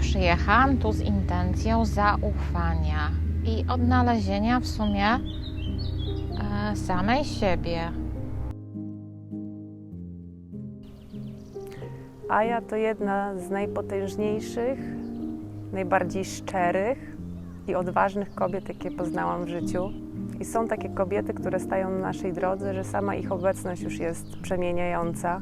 Przyjechałam tu z intencją zaufania i odnalezienia w sumie e, samej siebie. Aja to jedna z najpotężniejszych, najbardziej szczerych i odważnych kobiet, jakie poznałam w życiu. I są takie kobiety, które stają na naszej drodze, że sama ich obecność już jest przemieniająca.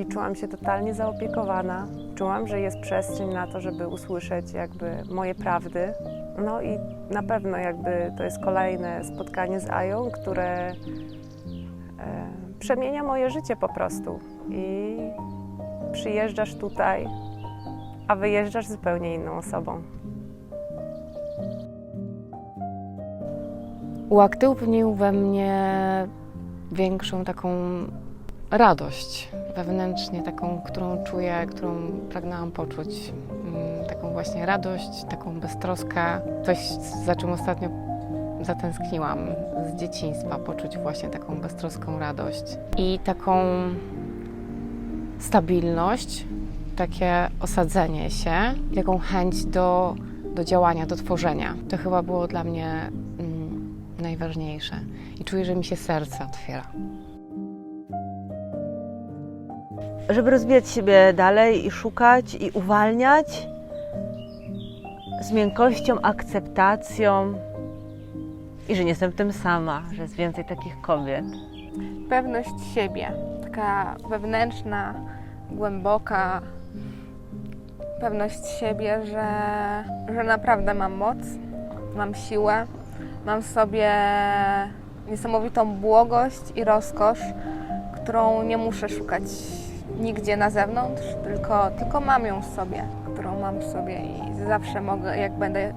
I czułam się totalnie zaopiekowana. Czułam, że jest przestrzeń na to, żeby usłyszeć jakby moje prawdy. No i na pewno jakby to jest kolejne spotkanie z Ają, które e, przemienia moje życie po prostu. I przyjeżdżasz tutaj, a wyjeżdżasz zupełnie inną osobą. uaktywnił we mnie większą taką radość wewnętrznie, taką, którą czuję, którą pragnęłam poczuć. Mm, Taką właśnie radość, taką beztroskę. Coś, za czym ostatnio zatęskniłam z dzieciństwa, poczuć właśnie taką beztroską radość i taką stabilność, takie osadzenie się, taką chęć do, do działania, do tworzenia. To chyba było dla mnie mm, najważniejsze. I czuję, że mi się serce otwiera. Żeby rozwijać siebie dalej i szukać i uwalniać z miękkością, akceptacją i że nie jestem tym sama, że jest więcej takich kobiet. pewność siebie, taka wewnętrzna, głęboka pewność siebie, że, że naprawdę mam moc, mam siłę, mam w sobie niesamowitą błogość i rozkosz, którą nie muszę szukać nigdzie na zewnątrz, tylko, tylko mam ją w sobie, którą mam w sobie i zawsze mogę, jak będę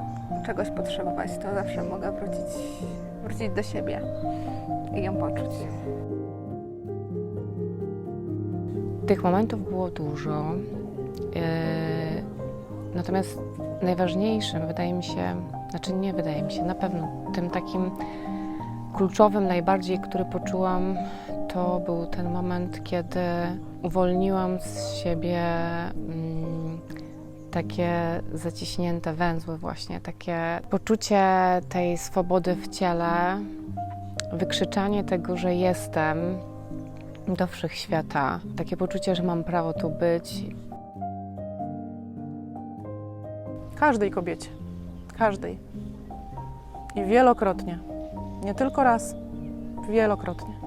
czegoś potrzebować, to zawsze mogę wrócić, wrócić do siebie i ją poczuć. Tych momentów było dużo. Yy, Natomiast najważniejszym, wydaje mi się, znaczy nie wydaje mi się, na pewno tym takim kluczowym, najbardziej, który poczułam, to był ten moment, kiedy uwolniłam z siebie mm, takie zaciśnięte węzły, właśnie takie poczucie tej swobody w ciele, wykrzyczanie tego, że jestem, do wszechświata. Takie poczucie, że mam prawo tu być. Każdej kobiecie. Każdej. I wielokrotnie. Nie tylko raz, wielokrotnie.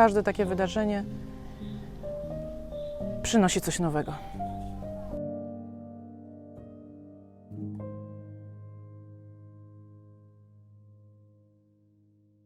Każde takie wydarzenie przynosi coś nowego.